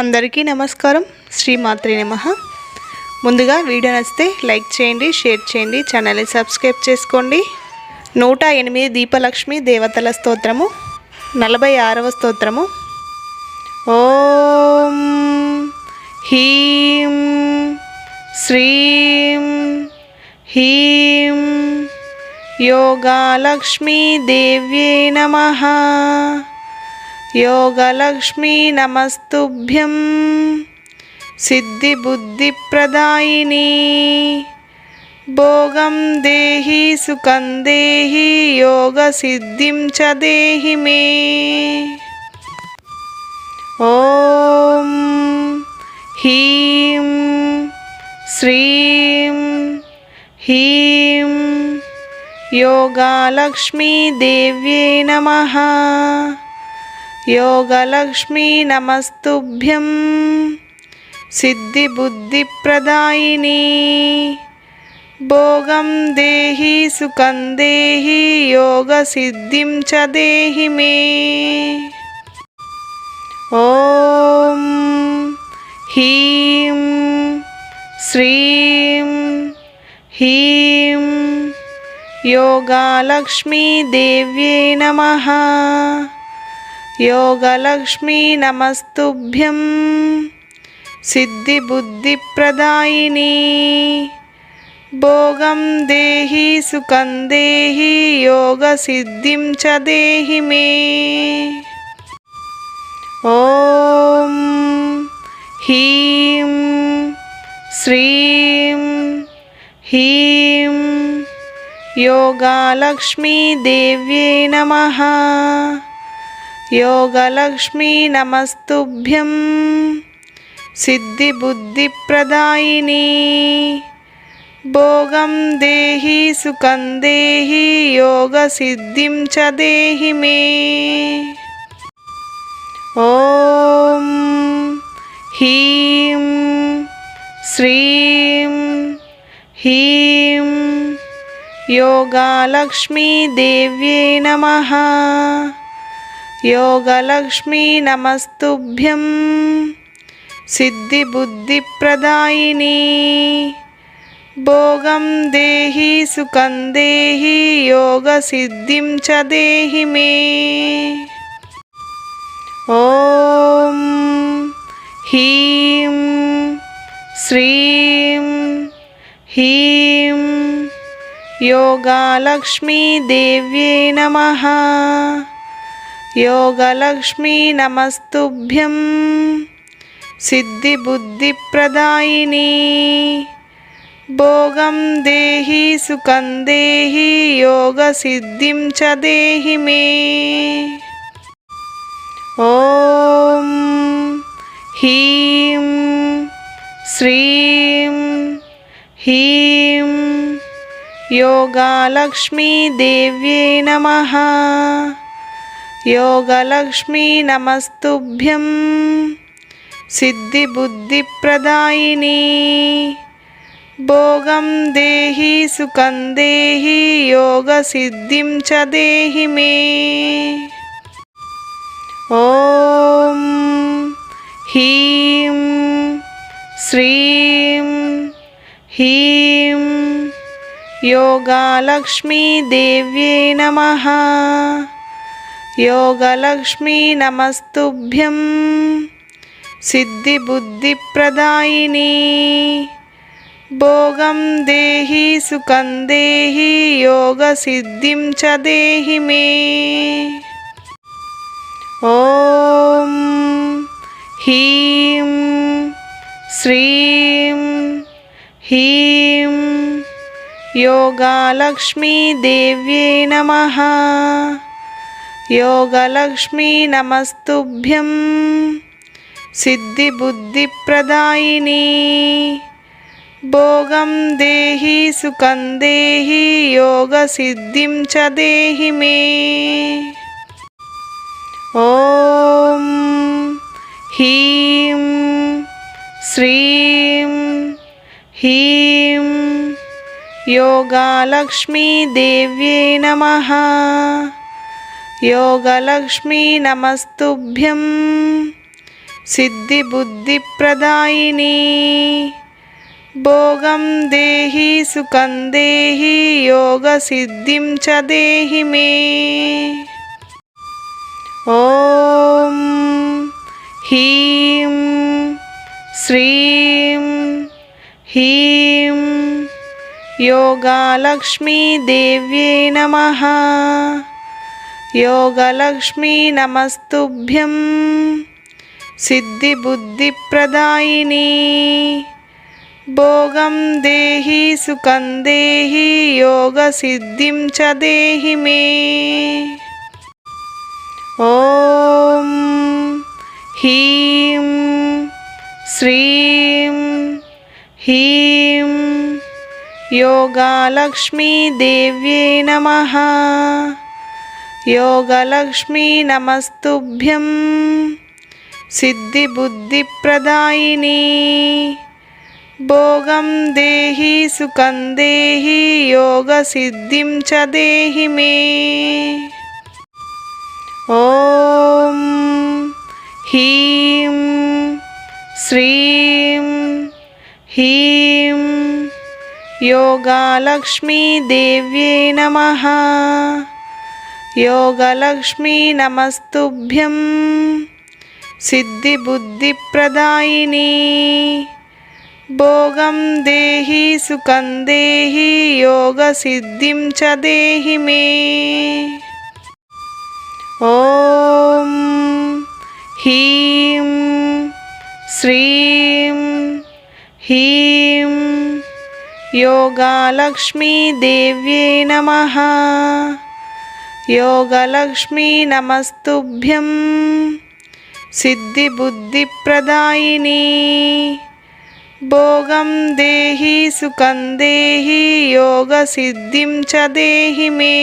అందరికీ నమస్కారం. శ్రీమాత్రి నమ. ముందుగా వీడియో నచ్చితే లైక్ చేయండి షేర్ చేయండి ఛానల్ని సబ్స్క్రైబ్ చేసుకోండి. నూట ఎనిమిది దీపలక్ష్మి దేవతల స్తోత్రము. నలభై ఆరవ స్తోత్రము. ఓం హీం శ్రీం హీం యోగాలక్ష్మీ దేవ్యే योगलक्ष्मी नमस्तुभ्यं सिद्धिबुद्धिप्रदायिनी भोगं देहि सुखं देहि योगसिद्धिं च देहि मे ॐ ह्रीं श्रीं ह्रीं योगालक्ष्मी देव्ये नमः योगलक्ष्मी नमस्तुभ्यं सिद्धिबुद्धिप्रदायिनी भोगं देहि सुखं देहि योगसिद्धिं च देहि मे ॐ ह्रीं श्रीं ह्रीं योगालक्ष्मी देव्ये नमः योगलक्ष्मी नमस्तुभ्यं सिद्धिबुद्धिप्रदायिनी भोगं देहि सुखं देहि योगसिद्धिं च देहि मे ॐ ह्रीं श्रीं ह्रीं योगालक्ष्मी देव्ये नमः योगलक्ष्मी नमस्तुभ्यं सिद्धिबुद्धिप्रदायिनी भोगं देहि सुखं देहि योगसिद्धिं च देहि मे ॐ ह्रीं श्रीं ह्रीं योगालक्ष्मी देव्ये नमः योगलक्ष्मी नमस्तुभ्यं सिद्धिबुद्धिप्रदायिनी भोगं देहि सुखं देहि योगसिद्धिं च देहि मे ॐ ह्रीं श्रीं ह्रीं योगालक्ष्मी देव्ये नमः योगलक्ष्मी नमस्तुभ्यं सिद्धिबुद्धिप्रदायिनी भोगं देहि सुखं देहि योगसिद्धिं च देहि मे ॐ ह्रीं श्रीं ह्रीं योगालक्ष्मी देव्ये नमः योगलक्ष्मी नमस्तुभ्यं सिद्धिबुद्धिप्रदायिनी भोगं देहि सुखं देहि योगसिद्धिं च देहि मे ॐ ह्रीं श्रीं ह्रीं योगालक्ष्मी देव्ये नमः योगलक्ष्मी नमस्तुभ्यं सिद्धिबुद्धिप्रदायिनी भोगं देहि सुखं देहि योगसिद्धिं च देहि मे ॐ ह्रीं श्रीं ह्रीं योगालक्ष्मी देव्ये नमः योगलक्ष्मी नमस्तुभ्यं सिद्धिबुद्धिप्रदायिनी भोगं देहि सुखं देहि योगसिद्धिं च देहि मे ॐ ह्रीं श्रीं ह्रीं योगालक्ष्मी देव्ये नमः योगलक्ष्मी नमस्तुभ्यं सिद्धिबुद्धिप्रदायिनी भोगं देहि सुखं देहि योगसिद्धिं च देहि मे ॐ ह्रीं श्रीं ह्रीं योगालक्ष्मीदेव्यै नमः योगलक्ष्मी नमस्तुभ्यं सिद्धिबुद्धिप्रदायिनी भोगं देहि सुखं देहि योगसिद्धिं च देहि मे ॐ ह्रीं श्रीं ह्रीं योगालक्ष्मीदेव्यै नमः योगलक्ष्मी नमस्तुभ्यं सिद्धिबुद्धिप्रदायिनी भोगं देहि सुखं देहि योगसिद्धिं च देहि मे ॐ ह्रीं श्रीं ह्रीं योगालक्ष्मीदेव्यै नमः योगलक्ष्मी नमस्तुभ्यं सिद्धिबुद्धिप्रदायिनी भोगं देहि सुखं देहि योगसिद्धिं च देहि मे ॐ ह्रीं श्रीं ह्रीं योगालक्ष्मीदेव्यै नमः योगलक्ष्मी नमस्तुभ्यं सिद्धिबुद्धिप्रदायिनी भोगं देहि सुखं देहि योगसिद्धिं च देहि मे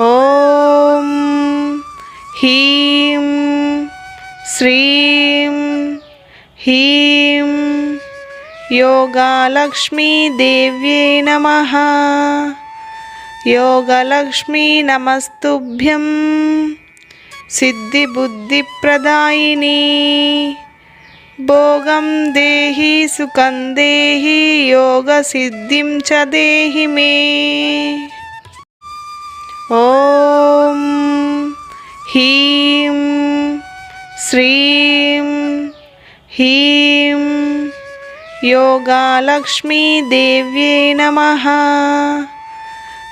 ॐ ह्रीं श्रीं ह्रीं योगालक्ष्मीदेव्यै नमः योगलक्ष्मी नमस्तुभ्यं सिद्धिबुद्धिप्रदायिनी भोगं देहि सुखं देहि योगसिद्धिं च देहि मे ॐ ह्रीं श्रीं ह्रीं योगालक्ष्मीदेव्यै नमः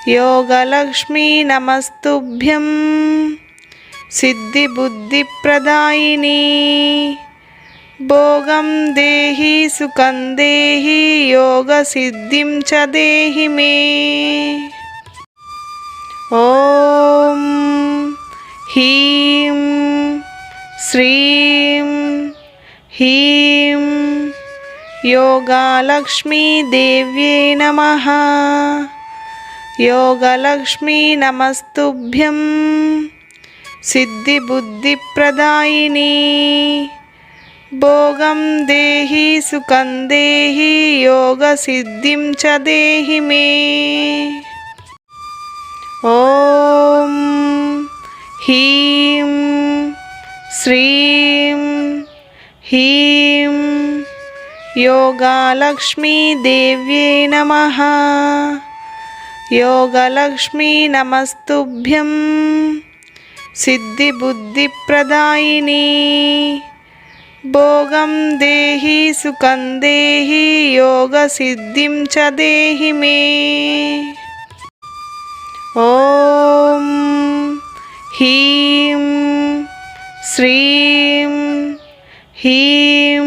योगलक्ष्मी नमस्तुभ्यं सिद्धिबुद्धिप्रदायिनी भोगं देहि सुखं देहि योगसिद्धिं च देहि मे ॐ ह्रीं श्रीं ह्रीं योगालक्ष्मीदेव्यै नमः योगलक्ष्मी नमस्तुभ्यं सिद्धिबुद्धिप्रदायिनी भोगं देहि सुखं देहि योगसिद्धिं च देहि मे ॐ ह्रीं श्रीं ह्रीं योगालक्ष्मीदेव्यै नमः योगलक्ष्मी नमस्तुभ्यं सिद्धिबुद्धिप्रदायिनी भोगं देहि सुखं देहि योगसिद्धिं च देहि मे ॐ ह्रीं श्रीं ह्रीं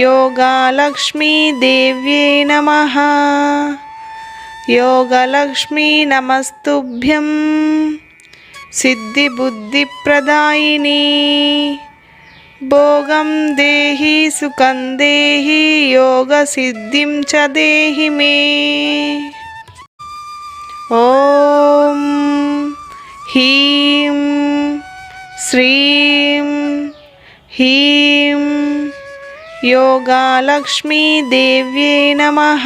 योगालक्ष्मीदेव्यै नमः योगलक्ष्मी नमस्तुभ्यं सिद्धिबुद्धिप्रदायिनी भोगं देहि सुखं देहि योगसिद्धिं च देहि मे ॐ ह्रीं श्रीं ह्रीं योगालक्ष्मीदेव्यै नमः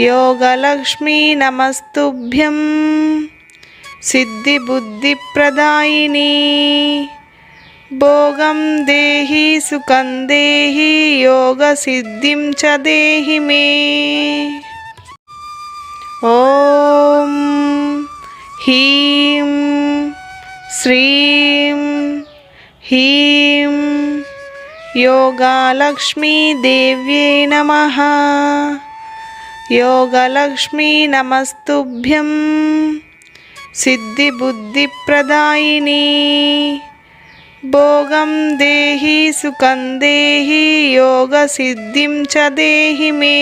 योगलक्ष्मी नमस्तुभ्यं सिद्धिबुद्धिप्रदायिनी भोगं देहि सुखं देहि योगसिद्धिं च देहि मे ॐ ह्रीं श्रीं ह्रीं योगालक्ष्मीदेव्यै नमः योगलक्ष्मी नमस्तुभ्यं सिद्धिबुद्धिप्रदायिनी भोगं देहि सुखं देहि योगसिद्धिं च देहि मे